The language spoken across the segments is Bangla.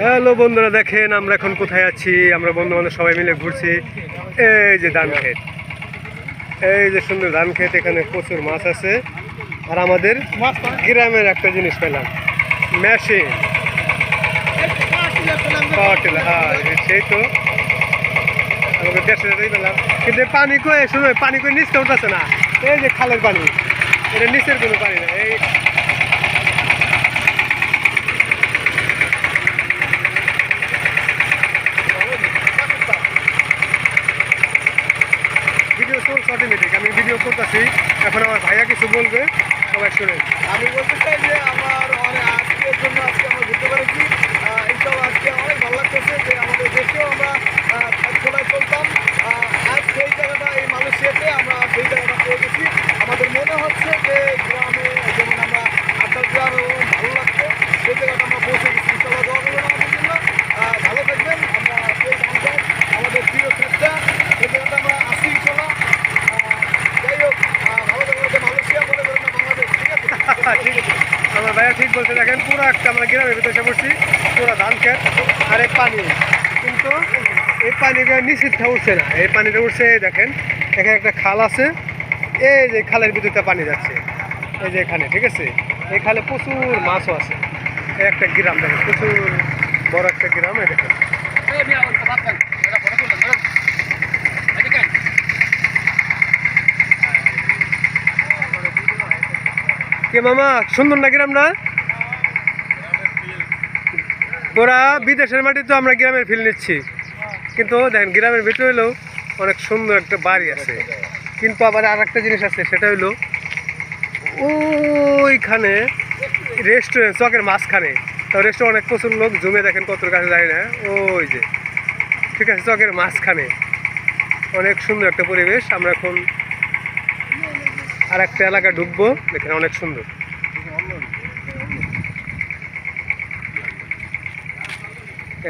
হ্যালো বন্ধুরা, দেখেন আমরা এখন কোথায় আছি? আমরা বন্ধু বান্ধব সবাই মিলে ঘুরছি। এই যে ধান খেত এই যে সুন্দর ধান ক্ষেত, এখানে প্রচুর মাছ আছে। আর আমাদের গ্রামের একটা জিনিস পেলাম। মেশিন। হ্যাঁ সেই তো। কিন্তু পানি কই? শুনো পানি কই নিচতে উঠতেছে না। এই যে খালের পানি। এটা নিচের কোনো পানি না। এই ভিডিও অটোমেটিক আমি ভিডিও করতেছি, এখন আমার ভাইয়া কিছু বলবে, সবাই শুনে আমি বলতে চাই যে আমার অনেক আজকের জন্য আজকে আমরা ঘুরতে পেরেছি আহ, এইসব আজকে অনেক ভালো লাগতেছে যে আমাদের দেশেও আমরা আহ, খেলায় চলতাম আহ, আজ সেই জায়গাটা এই মালয়েশিয়াতে আমরা সেই জায়গাটা পেয়ে গেছি আমাদের মনে হচ্ছে যে গ্রামে যেমন আমরা আড্ডা দেওয়ার ভালো লাগতো সেই জায়গাটা আমরা পৌঁছে গেছি ইনশাল্লাহ দোয়া করবেন আমাদের জন্য আহ, ভালো থাকবেন আমরা সেই সংসার আমাদের প্রিয় ক্ষেত্রে সেই জায়গাটা আমরা আসি ইনশাল্লাহ আহ, যাই হোক আহ, ভালো থাকবেন মালয়েশিয়া মনে করেন না বাংলাদেশ ঠিক আছে ঠিক আছে আমার ভাইয়া ঠিক বলছে, দেখেন পুরো একটা আমরা গ্রামের ভিতরে পড়ছি পুরো ধান খেত আর এই পানি। কিন্তু এই পানিটা নিষিদ্ধ উঠছে না। এই পানিটা উঠছে দেখেন, এখানে একটা খাল আছে, এই যে খালের ভিতরে পানি যাচ্ছে, এই যে এখানে, ঠিক আছে? এই খালে প্রচুর মাছও আছে। একটা গ্রাম দেখেন, প্রচুর বড় একটা গ্রাম দেখেন। কে মামা? সুন্দর না গ্রাম না? ওরা বিদেশের মাটিতে আমরা গ্রামের ফিল নিচ্ছি। কিন্তু দেখেন, গ্রামের ভিতরে হলেও অনেক সুন্দর একটা বাড়ি আছে। কিন্তু আবার আর একটা জিনিস আছে, সেটা হলো ওইখানে রেস্টুরেন্ট চকের মাঝখানে। তো রেস্টুরেন্ট অনেক প্রচুর লোক জমে দেখেন কত কাছে যায় না। ওই যে, ঠিক আছে, চকের মাঝখানে। অনেক সুন্দর একটা পরিবেশ, আমরা এখন আর একটা এলাকা ঢুকবো এখানে অনেক সুন্দর।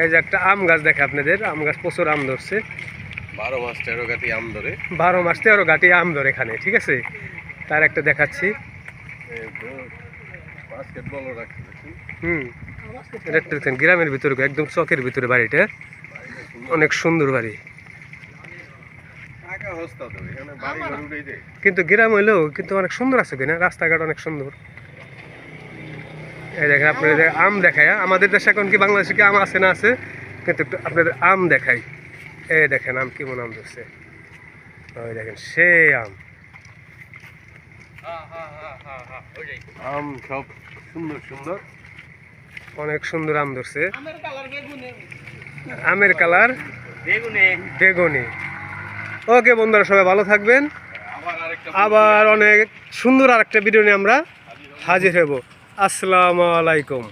এই যে একটা আম গাছ দেখে আপনাদের আম গাছ প্রচুর আম ধরছে। বারো মাস তেরো গাটি আম ধরে। বারো মাস তেরো গাটি আম ধরে এখানে ঠিক আছে? তার একটা দেখাচ্ছি। হুম এটা গ্রামের ভিতরে একদম চকের ভিতরে বাড়িটা। অনেক সুন্দর বাড়ি। কিন্তু গ্রাম হইলেও কিন্তু অনেক সুন্দর আছে কিনা রাস্তাঘাট অনেক সুন্দর। এই দেখেন আপনাদের আম দেখায় হ্যাঁ? আমাদের দেশে এখন কি বাংলাদেশে কি আম আছে না আছে? কিন্তু একটু আপনাদের আম দেখাই। এই দেখেন আম কেমন আম ধরছে। ওই দেখেন সে আম। আম সব সুন্দর সুন্দর। অনেক সুন্দর আম ধরছে। আমের কালার বেগুনে। বেগুনে। বেগুনি। ওকে বন্ধুরা, সবাই ভালো থাকবেন। আবার অনেক সুন্দর আরেকটা ভিডিও নিয়ে আমরা হাজির হব। আসসালামু আলাইকুম।